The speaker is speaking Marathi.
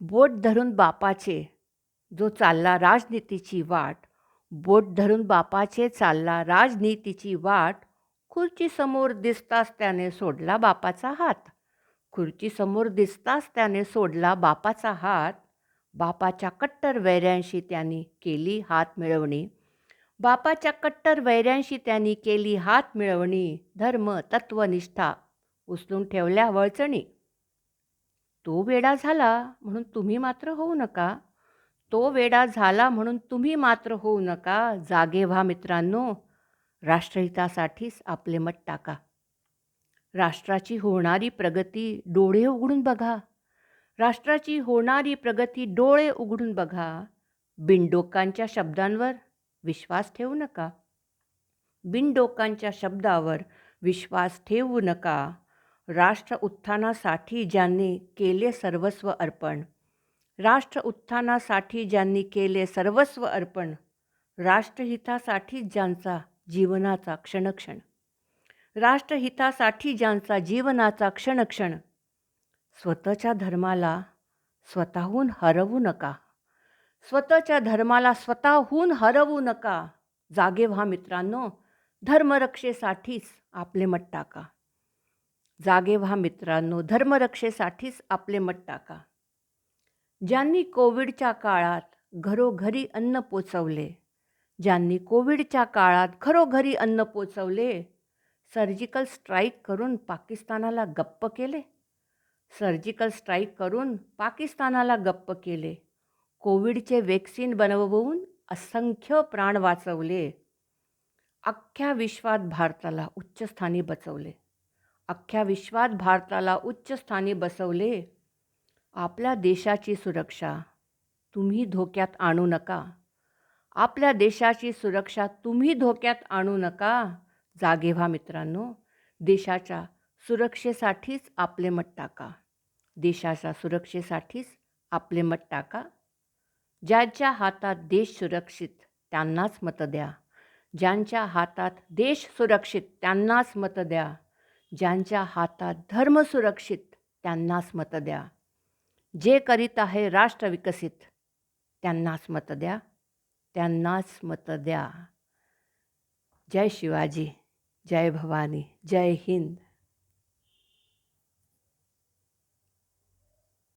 बोट धरून बापाचे जो चालला राजनीतीची वाट बोट धरून बापाचे चालला राजनीतीची वाट खुर्चीसमोर दिसताच त्याने सोडला बापाचा हात. खुर्चीसमोर दिसताच त्याने सोडला बापाचा हात. बापाच्या कट्टर वैऱ्यांशी त्यांनी केली हात मिळवणी. बापाच्या कट्टर वैऱ्यांशी त्यांनी केली हात मिळवणी. धर्म तत्वनिष्ठा उचलून ठेवल्या वळचणी. तो वेडा झाला म्हणून तुम्ही मात्र होऊ नका. तो वेडा झाला म्हणून तुम्ही मात्र होऊ नका. जागे व्हा मित्रांनो. राष्ट्रहितासाठीच आपले मत टाका. राष्ट्राची होणारी प्रगती डोळे उघडून बघा. राष्ट्राची होणारी प्रगती डोळे उघडून बघा. बिनडोकांच्या शब्दांवर विश्वास ठेवू नका. बिनडोकांच्या शब्दावर विश्वास ठेवू नका. राष्ट्र उत्थानासाठी ज्यांनी केले सर्वस्व अर्पण राष्ट्र उत्थानासाठी ज्यांनी केले सर्वस्व अर्पण राष्ट्रहितासाठी ज्यांचा जीवनाचा क्षणक्षण राष्ट्रहितासाठी ज्यांचा जीवनाचा क्षणक्षण स्वतःच्या धर्माला स्वतःहून हरवू नका स्वतःच्या धर्माला स्वतःहून हरवू नका. जागे व्हा मित्रांनो धर्मरक्षेसाठीच आपले मत टाका. जागे व्हा मित्रांनो धर्मरक्षेसाठीच आपले मत टाका. ज्यांनी कोविडच्या काळात घरोघरी अन्न पोचवले ज्यांनी कोविडच्या काळात घरोघरी अन्न पोचवले सर्जिकल स्ट्राईक करून पाकिस्तानाला गप्प केले सर्जिकल स्ट्राईक करून पाकिस्तानाला गप्प केले कोविडचे वॅक्सिन बनवून असंख्य प्राण वाचवले अख्ख्या विश्वात भारताला उच्चस्थानी बचवले अख्ख्या विश्वात भारताला उच्चस्थानी बसवले. आपल्या देशाची सुरक्षा तुम्ही धोक्यात आणू नका. आपल्या देशाची सुरक्षा तुम्ही धोक्यात आणू नका. जागे व्हा मित्रांनो. देशाच्या सुरक्षेसाठीच आपले मत टाका. देशाच्या सुरक्षेसाठीच आपले मत टाका. ज्यांच्या हातात देश सुरक्षित त्यांनाच मतं द्या. ज्यांच्या हातात देश सुरक्षित त्यांनाच मतं द्या. ज्यांच्या हातात धर्म सुरक्षित त्यांनाच मतं द्या. जे करीत आहे राष्ट्र विकसित त्यांनाच मतं द्या. त्यांनाच मतं द्या. जय शिवाजी जय भवानी जय हिंद.